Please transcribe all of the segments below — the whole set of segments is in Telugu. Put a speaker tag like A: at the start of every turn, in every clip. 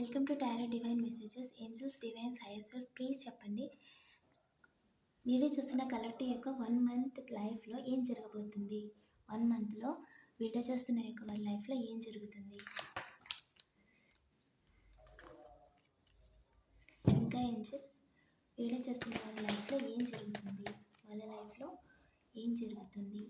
A: Welcome to tarot divine messages angels divines higher self please చెప్పండి. వీడియో చూస్తున్న కలెక్టివ్ యొక్క వన్ మంత్ లైఫ్లో ఏం జరగబోతుంది? వన్ మంత్లో వీడియో చూస్తున్న యొక్క వాళ్ళ లైఫ్లో ఏం జరుగుతుంది? ఇంకా ఏంజల్ వీడియో చూస్తున్న వాళ్ళ లైఫ్లో ఏం జరుగుతుంది? వాళ్ళ లైఫ్లో ఏం జరుగుతుంది?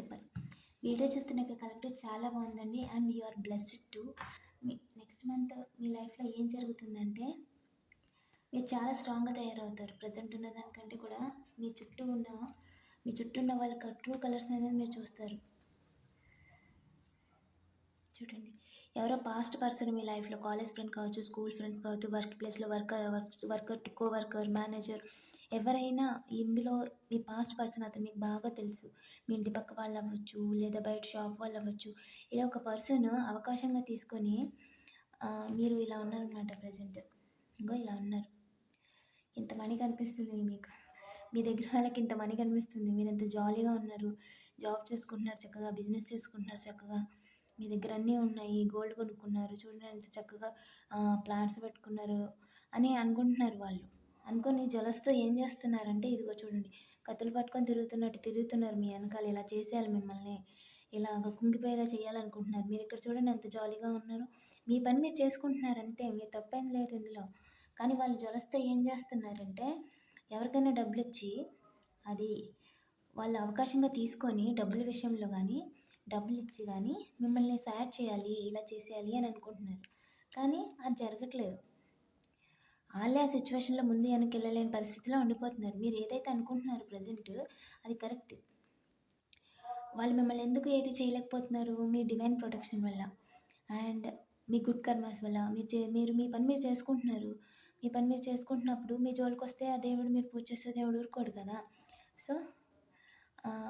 A: సూపర్. వీడియో చూస్తున్న కలెక్టర్ చాలా బాగుందండి. And you are blessed to next month మీ లైఫ్లో ఏం జరుగుతుందంటే మీరు చాలా స్ట్రాంగ్గా తయారవుతారు. ప్రజెంట్ ఉన్న దానికంటే కూడా మీ చుట్టూ ఉన్న మీ చుట్టూ ఉన్న వాళ్ళ ట్రూ కలర్స్ అనేది మీరు చూస్తారు. చూడండి. ఎవరో పాస్ట్ పర్సన్ మీ లైఫ్లో కాలేజ్ ఫ్రెండ్ కావచ్చు స్కూల్ ఫ్రెండ్స్ కావచ్చు వర్క్ ప్లేస్లో work work worker coworker manager ఎవరైనా ఇందులో మీ పాస్ట్ పర్సన్ అతను మీకు బాగా తెలుసు. మీ ఇంటి పక్క వాళ్ళు అవ్వచ్చు లేదా బయట షాప్ వాళ్ళు అవ్వచ్చు. ఇలా ఒక పర్సన్ అవకాశంగా తీసుకొని మీరు ఇలా ఉన్నారన్నమాట ప్రజెంట్ ఇంకో ఇలా ఉన్నారు. ఇంత మనీ కనిపిస్తుంది మీకు. మీ దగ్గర వాళ్ళకి ఇంత మనీ కనిపిస్తుంది. మీరు ఎంత జాలీగా ఉన్నారు. జాబ్ చేసుకుంటున్నారు చక్కగా బిజినెస్ చేసుకుంటున్నారు చక్కగా. మీ దగ్గర అన్నీ ఉన్నాయి. గోల్డ్ కొనుక్కున్నారు. చూడండి ఎంత చక్కగా ప్లాంట్స్ పెట్టుకున్నారు అని అనుకుంటున్నారు వాళ్ళు. అనుకొని జలస్తో ఏం చేస్తున్నారంటే ఇదిగో చూడండి కత్తులు పట్టుకొని తిరుగుతున్నట్టు తిరుగుతున్నారు మీ వెనకాల. ఇలా చేసేయాలి మిమ్మల్ని. ఇలాగ కుంగిపోయేలా చేయాలనుకుంటున్నారు. మీరు ఇక్కడ చూడండి ఎంత జాలీగా ఉన్నారు. మీ పని మీరు చేసుకుంటున్నారంటే మీ తప్పేం లేదు ఇందులో. కానీ వాళ్ళు జలస్తో ఏం చేస్తున్నారంటే ఎవరికైనా డబ్బులు ఇచ్చి అది వాళ్ళు అవకాశంగా తీసుకొని డబ్బుల విషయంలో కానీ డబ్బులు ఇచ్చి కానీ మిమ్మల్ని సాడ్ చేయాలి ఇలా చేసేయాలి అని అనుకుంటున్నారు. కానీ అది జరగట్లేదు. వాళ్ళే ఆ సిచ్యువేషన్లో ముందు వెనక్కి వెళ్ళలేని పరిస్థితిలో ఉండిపోతున్నారు. మీరు ఏదైతే అనుకుంటున్నారు ప్రజెంట్ అది కరెక్ట్. వాళ్ళు మిమ్మల్ని ఎందుకు ఏది చేయలేకపోతున్నారు? మీ డివైన్ ప్రొటెక్షన్ వల్ల అండ్ మీ గుడ్ కర్మాస్ వల్ల మీరు మీరు మీ పని మీరు చేసుకుంటున్నారు. మీ పని మీరు చేసుకుంటున్నప్పుడు మీ జోలికి వస్తే ఆ దేవుడు మీరు పూజ చేసే దేవుడు ఊరుకోడు కదా. సో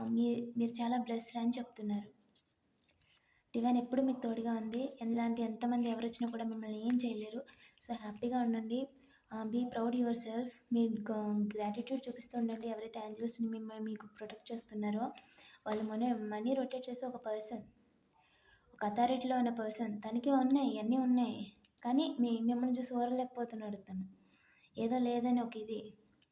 A: మీ మీరు చాలా బ్లెస్డ్ అని చెప్తున్నారు. డివైన్ ఎప్పుడు మీకు తోడుగా ఉంది? ఎలాంటి ఎంతమంది ఎవరు వచ్చినా కూడా మిమ్మల్ని ఏం చేయలేరు. సో హ్యాపీగా ఉండండి. బీ ప్రౌడ్ యువర్ సెల్ఫ్ మీ గ్రాటిట్యూడ్ చూపిస్తూ ఉండండి ఎవరైతే ఏంజల్స్ని మిమ్మల్ని మీకు ప్రొటెక్ట్ చేస్తున్నారో వాళ్ళు మనీ మనీ రొటేట్ చేసే ఒక పర్సన్ ఒక అథారిటీలో ఉన్న పర్సన్ తనకి ఉన్నాయి అన్నీ ఉన్నాయి. కానీ మీ మిమ్మల్ని చూసి ఓరలేకపోతున్నాడు తను. ఏదో లేదని ఒక ఇది.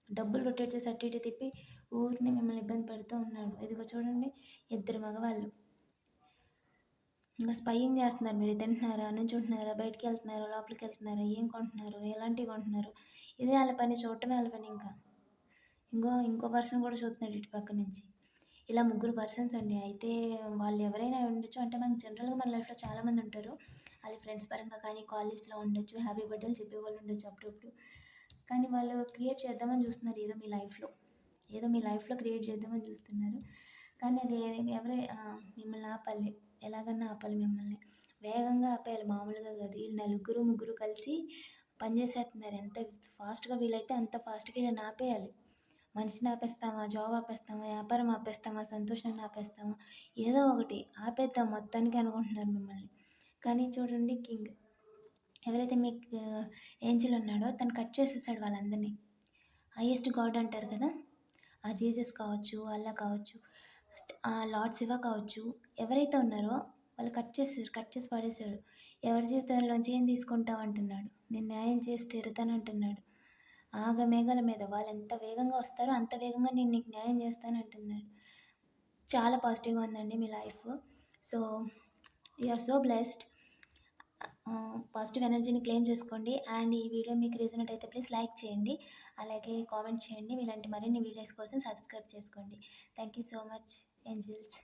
A: డబ్బులు రొటేట్ చేసి అటు ఇటు తిప్పి ఊరిని మిమ్మల్ని ఇబ్బంది పెడుతూ ఉన్నాడు. ఇదిగో చూడండి ఇద్దరు మగవాళ్ళు. ఇంకా స్పయింగ్ చేస్తున్నారు. మీరు తింటున్నారా నుంచుంటున్నారా బయటికి వెళ్తున్నారా లోపలికి వెళ్తున్నారా ఏం కొంటున్నారు ఎలాంటివి కొంటున్నారు ఇదే వాళ్ళ పని చూడటమే వాళ్ళ పని ఇంకా. ఇంకో ఇంకో పర్సన్ కూడా చూస్తున్నాడు ఇటు పక్క నుంచి. ఇలా ముగ్గురు పర్సన్స్ అండి. అయితే వాళ్ళు ఎవరైనా ఉండొచ్చు అంటే మనకి జనరల్గా మన లైఫ్లో చాలామంది ఉంటారు. వాళ్ళ ఫ్రెండ్స్ పరంగా కానీ కాలేజ్లో ఉండొచ్చు హ్యాపీ బర్త్డేలు చెప్పే వాళ్ళు ఉండొచ్చు అప్పుడప్పుడు. కానీ వాళ్ళు క్రియేట్ చేద్దామని చూస్తున్నారు ఏదో మీ లైఫ్లో. ఏదో మీ లైఫ్లో క్రియేట్ చేద్దామని చూస్తున్నారు. కానీ అది ఎవరే మిమ్మల్ని ఆపాలి. ఎలాగన్నా ఆపాలి మిమ్మల్ని. వేగంగా ఆపేయాలి మామూలుగా కాదు. వీళ్ళు నలుగురు ముగ్గురు కలిసి పనిచేసేస్తున్నారు ఎంత ఫాస్ట్గా వీలైతే అంత ఫాస్ట్గా వీళ్ళని ఆపేయాలి. మనిషిని ఆపేస్తామా? జాబ్ ఆపేస్తామా? వ్యాపారం ఆపేస్తామా? సంతోషాన్ని ఆపేస్తామా? ఏదో ఒకటి ఆపేద్దాం మొత్తానికి అనుకుంటున్నారు మిమ్మల్ని. కానీ చూడండి కింగ్. ఎవరైతే మీకు ఏంజిల్ ఉన్నాడో తను కట్ చేసేసాడు వాళ్ళందరినీ. హైయెస్ట్ గాడ్ అంటారు కదా? ఆ జీజస్ కావచ్చు అల్లా కావచ్చు. లార్డ్ శివ కావచ్చు ఎవరైతే ఉన్నారో వాళ్ళు కట్ చేసారు కట్ చేసి పడేశాడు. ఎవరి జీవితంలోంచి ఏం తీసుకుంటావు అంటున్నాడు నేను న్యాయం చేసి తీరుతాను అంటున్నాడు ఆగ మేఘాల మీద వాళ్ళు ఎంత వేగంగా వస్తారో అంత వేగంగా నేను నీకు న్యాయం చేస్తాను అంటున్నాడు చాలా పాజిటివ్గా ఉందండి మీ life. So are so blessed. Positive ఎనర్జీని క్లెయిమ్ చేసుకోండి. అండ్ ఈ వీడియో మీకు రీజనట్ అయితే ప్లీజ్ లైక్ చేయండి. అలాగే కామెంట్ చేయండి. ఇలాంటి మరిన్ని వీడియోస్ కోసం సబ్స్క్రైబ్ చేసుకోండి. Thank you so much. Angels